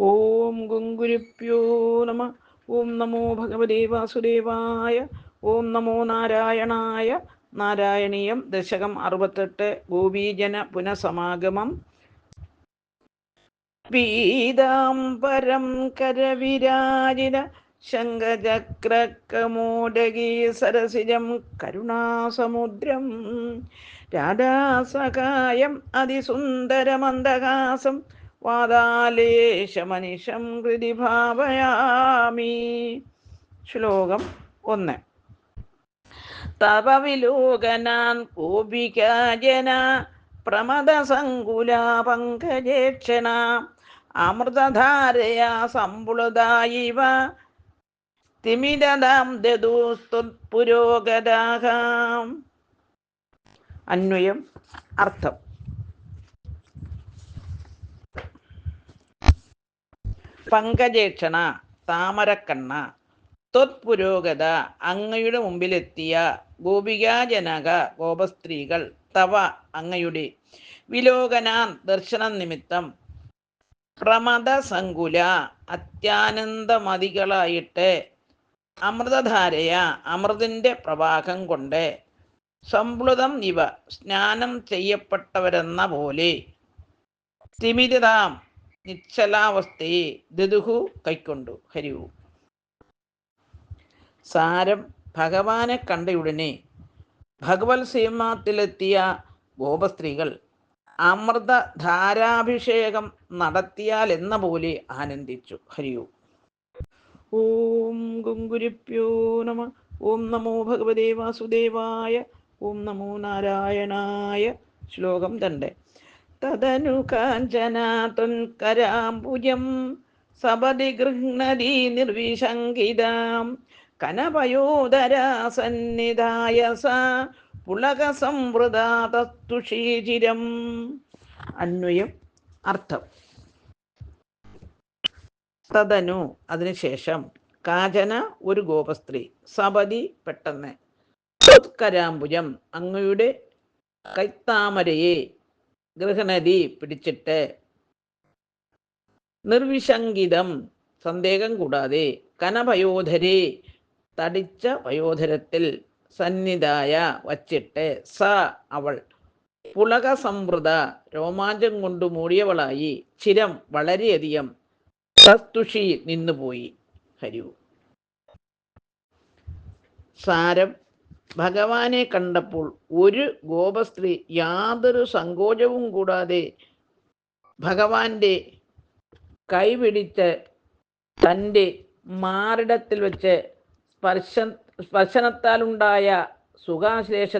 ഓം ഗുങ്കുരുപ്യോ നമ. ഓം നമോ ഭഗവതേ വാസുദേവായ. ഓം നമോ നാരായണായ. നാരായണീയം ദശകം അറുപത്തെട്ട് ഗോപീജന പുനഃസമാഗമം. പീതാംബരം കരവിരാജിന. ശങ്കചക്രകമോദകീ സരസിജം കരുണാസമുദ്രം. രാധാസകായം അതിസുന്ദരമന്ദഹാസം. വാതാലേശമനിശം കൃതി ഭാവയാമി. ശ്ലോകം ഒന്ന്. തവ വിലോകനാൻ കോപികാജന പ്രമദസങ്കുല പങ്കജേക്ഷണ അമൃതധാരയാ സമ്പുളതായിവ. തിമിരതാം ദദുസ്തുപുരോഗതാഹാം അന്വയം. അർത്ഥം. പങ്കജേക്ഷണ താമരക്കണ്ണ ത്വത്പുരോഗത അങ്ങയുടെ മുമ്പിലെത്തിയ ഗോപികാജനക ഗോപസ്ത്രീകൾ തവ അങ്ങയുടെ വിലോകനാൻ ദർശനം നിമിത്തം പ്രമദ സങ്കുല അത്യാനന്ദമതികളായിട്ട് അമൃതധാരയ അമൃതിന്റെ പ്രവാഹം കൊണ്ട് സംപ്ലുതം ഇവ സ്നാനം ചെയ്യപ്പെട്ടവരെന്ന പോലെ. സ്ഥിമിതതാം നിശ്ചലാവസ്ഥയെ ദതുഹു കൈക്കൊണ്ടു. ഹരിവു സാരം ഭഗവാനെ കണ്ടയുടനെ ഭഗവത് സീമാത്തിലെത്തിയ ഗോപസ്ത്രീകൾ അമൃത ധാരാഭിഷേകം നടത്തിയാൽ എന്ന പോലെ ആനന്ദിച്ചു. ഹരിയു ഓം. ഗുങ്കുരിപ്യോ നമ. ഓം നമോ ഭഗവതേ വാസുദേവായ. ഓം നമോ നാരായണായ. ശ്ലോകം രണ്ട്. തദനു കാഞ്ചനാത്വൻകരാംബുജം സപതി ഗൃഹ്ണതി നിർവിശങ്കിതാം കനപയോദരാസന്നിധായ സ പുളകസംവൃതാതസ്തുഷീചിരം അന്വയം അർത്ഥം. തദനു അതിനുശേഷം കാചന ഒരു ഗോപസ്ത്രീ. സപതി പെട്ടെന്ന്. കരാംബുജം അങ്ങയുടെ കൈത്താമരയെ ഗൃഹനദി പിടിച്ചിട്ട് നിർവിശങ്കിതം സന്ദേഹം കൂടാതെ കനഭയോധരെ തടിച്ച വയോധരത്തിൽ സന്നിധായ വച്ചിട്ട് സ അവൾ പുളക സംവൃത രോമാഞ്ചം കൊണ്ട് മൂടിയവളായി ചിരം വളരെയധികം സസ്തുഷി നിന്നുപോയി. ഹരിവു സാരം ഭഗവാനെ കണ്ടപ്പോൾ ഒരു ഗോപസ്ത്രീ യാതൊരു സങ്കോചവും കൂടാതെ ഭഗവാന്റെ കൈപിടിച്ച് തന്റെ മാറിടത്തിൽ വെച്ച് സ്പർശ സ്പർശനത്താലുണ്ടായ സുഖാശ്ലേഷ